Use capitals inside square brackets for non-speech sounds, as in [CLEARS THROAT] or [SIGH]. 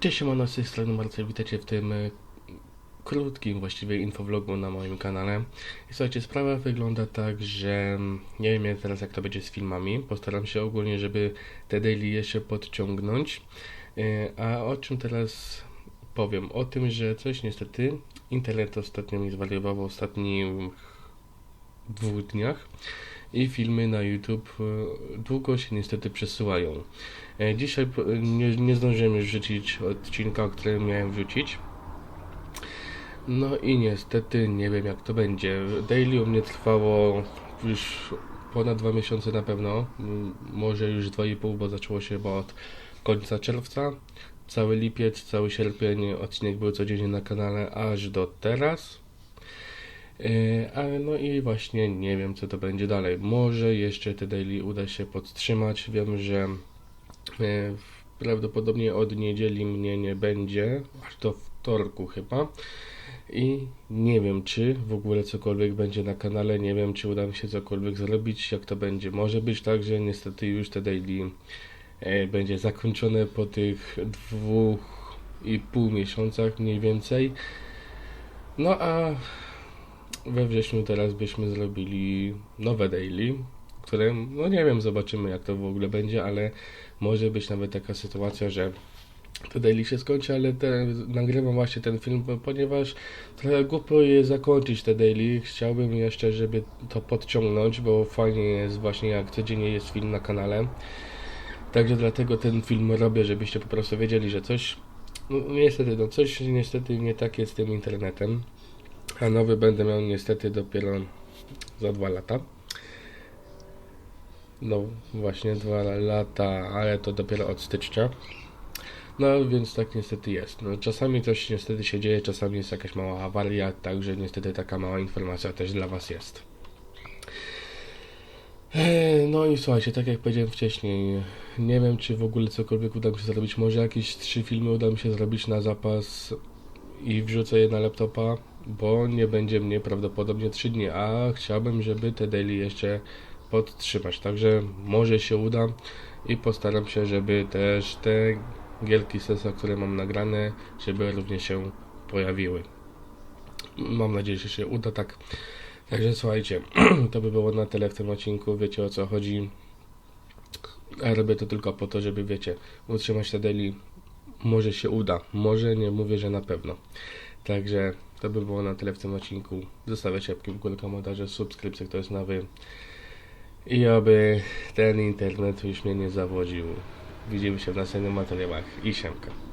Cześć, siemano, z tej strony Marcel, witajcie w tym e, krótkim właściwie infovlogu na moim kanale. I słuchajcie, sprawa wygląda tak, że mm, nie wiem teraz jak to będzie z filmami, postaram się ogólnie, żeby te daily jeszcze podciągnąć. E, A o czym teraz powiem? O tym, że coś niestety internet ostatnio mi zwariował w ostatnich dwóch dniach i filmy na YouTube e, długo się niestety przesyłają. E, Dzisiaj po- nie, nie zdążyłem wrzucić odcinka, o którym miałem wrzucić. No i niestety nie wiem jak to będzie. Daily u mnie trwało już ponad dwa miesiące na pewno. Może już dwa i pół, bo zaczęło się chyba od końca czerwca. Cały lipiec, cały sierpień odcinek był codziennie na kanale aż do teraz. Ale no i właśnie nie wiem co to będzie dalej. Może jeszcze te daily uda się podtrzymać. Wiem, że e, prawdopodobnie od niedzieli mnie nie będzie, aż do wtorku chyba. I nie wiem, czy w ogóle cokolwiek będzie na kanale, nie wiem, czy uda mi się cokolwiek zrobić, jak to będzie. Może być tak, że niestety już te daily e, będzie zakończone po tych dwóch i pół miesiącach mniej więcej. No a we wrześniu teraz byśmy zrobili nowe daily, które, no nie wiem, zobaczymy jak to w ogóle będzie, ale może być nawet taka sytuacja, że to daily się skończy, ale te, nagrywam właśnie ten film, ponieważ trochę głupio jest zakończyć te daily. Chciałbym jeszcze, żeby to podciągnąć, bo fajnie jest właśnie jak codziennie jest film na kanale. Także dlatego ten film robię, żebyście po prostu wiedzieli, że coś, no niestety, no coś niestety nie tak jest z tym internetem. A nowy będę miał niestety dopiero za dwa lata. No właśnie dwa lata, ale to dopiero od stycznia. No więc tak niestety jest. No, czasami coś niestety się dzieje, czasami jest jakaś mała awaria, także niestety taka mała informacja też dla Was jest. Eee, No i słuchajcie, tak jak powiedziałem wcześniej, nie wiem czy w ogóle cokolwiek uda mi się zrobić. Może jakieś trzy filmy uda mi się zrobić na zapas i wrzucę je na laptopa, bo nie będzie mnie prawdopodobnie 3 dni, a chciałbym, żeby te daily jeszcze podtrzymać. Także może się uda i postaram się, żeby też te gierki sesa, które mam nagrane, żeby również się pojawiły. Mam nadzieję, że się uda tak. Także słuchajcie, [CLEARS THROAT] to by było na tyle w tym odcinku. Wiecie o co chodzi. A robię to tylko po to, żeby wiecie, utrzymać te daily. Może się uda, może nie mówię, że na pewno. Także to by było na tyle w tym odcinku. Zostawiacie łapki w górę, komentarze, subskrypcje, kto jest nowy. I aby ten internet już mnie nie zawodził. Widzimy się w następnych materiałach i siemka.